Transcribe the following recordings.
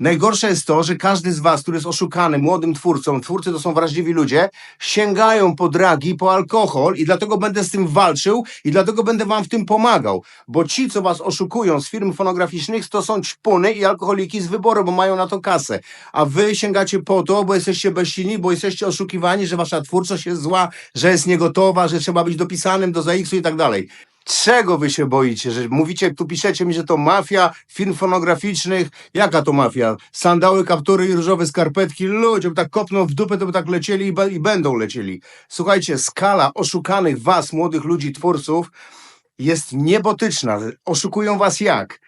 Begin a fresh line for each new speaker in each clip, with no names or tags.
Najgorsze jest to, że każdy z was, który jest oszukany młodym twórcą, twórcy to są wrażliwi ludzie, sięgają po dragi, po alkohol i dlatego będę z tym walczył i dlatego będę wam w tym pomagał. Bo ci, co was oszukują z firm fonograficznych, to są ćpuny i alkoholiki z wyboru, bo mają na to kasę. A wy sięgacie po to, bo jesteście bezsilni, bo jesteście oszukiwani, że wasza twórczość jest zła, że jest niegotowa, że trzeba być dopisanym do ZAX-u i tak dalej. Czego wy się boicie? Że mówicie, tu piszecie mi, że to mafia firm fonograficznych. Jaka to mafia? Sandały, kaptury i różowe skarpetki. Ludzie, by tak kopną w dupę, to by tak lecieli i, i będą lecieli. Słuchajcie, skala oszukanych was, młodych ludzi, twórców, jest niebotyczna. Oszukują was jak?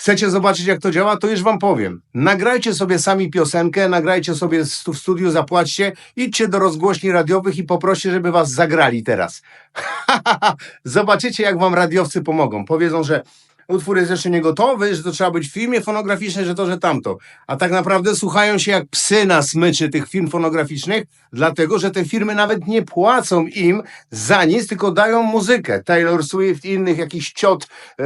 Chcecie zobaczyć, jak to działa? To już wam powiem. Nagrajcie sobie sami piosenkę, nagrajcie sobie w studiu, zapłaćcie, idźcie do rozgłośni radiowych i poproście, żeby was zagrali teraz. Zobaczycie, jak wam radiowcy pomogą. Powiedzą, że utwór jest jeszcze nie gotowy, że to trzeba być w filmie fonograficznym, że to, że tamto. A tak naprawdę słuchają się jak psy na smyczy tych firm fonograficznych, dlatego, że te firmy nawet nie płacą im za nic, tylko dają muzykę. Taylor Swift i innych jakiś ciot e,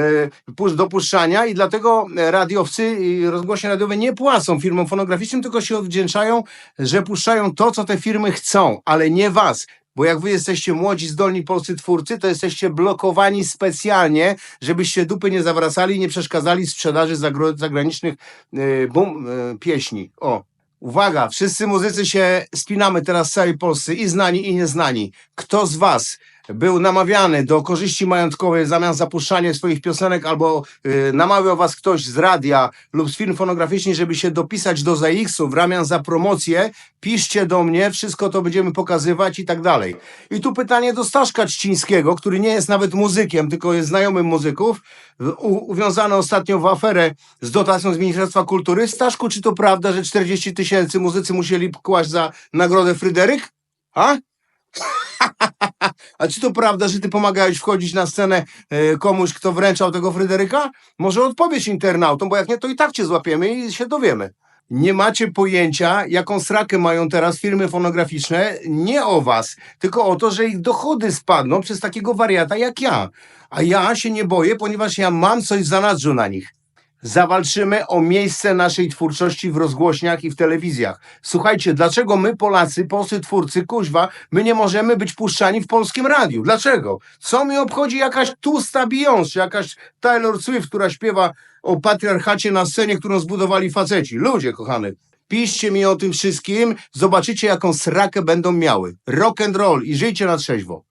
pusz- do puszczania i dlatego radiowcy i rozgłośnie radiowe nie płacą firmom fonograficznym, tylko się odwdzięczają, że puszczają to, co te firmy chcą, ale nie was. Bo jak wy jesteście młodzi, zdolni polscy twórcy, to jesteście blokowani specjalnie, żebyście dupy nie zawracali i nie przeszkadzali sprzedaży zagranicznych e, bum, e, pieśni. O, uwaga, wszyscy muzycy się spinamy teraz w całej Polsce, i znani, i nieznani. Kto z was był namawiany do korzyści majątkowej zamiast zapuszczania swoich piosenek, albo y, namawiał was ktoś z radia lub z firm fonograficznych, żeby się dopisać do ZAX-u w ramian za promocję, piszcie do mnie, wszystko to będziemy pokazywać i tak dalej. I tu pytanie do Staszka Czcińskiego, który nie jest nawet muzykiem, tylko jest znajomym muzyków, u, uwiązany ostatnio w aferę z dotacją z Ministerstwa Kultury. Staszku, czy to prawda, że 40 tysięcy muzycy musieli kłaść za nagrodę Fryderyk? A? A czy to prawda, że ty pomagałeś wchodzić na scenę e, komuś, kto wręczał tego Fryderyka? Może odpowiedź internautom, bo jak nie, to i tak cię złapiemy i się dowiemy. Nie macie pojęcia, jaką srakę mają teraz firmy fonograficzne, nie o was, tylko o to, że ich dochody spadną przez takiego wariata jak ja. A ja się nie boję, ponieważ ja mam coś w zanadrzu na nich. Zawalczymy o miejsce naszej twórczości w rozgłośniach i w telewizjach. Słuchajcie, dlaczego my Polacy, polscy twórcy, kuźwa, my nie możemy być puszczani w polskim radiu? Dlaczego? Co mi obchodzi jakaś tłusta Beyoncé, jakaś Taylor Swift, która śpiewa o patriarchacie na scenie, którą zbudowali faceci? Ludzie, kochany, piszcie mi o tym wszystkim, zobaczycie jaką srakę będą miały. Rock and roll i żyjcie na trzeźwo.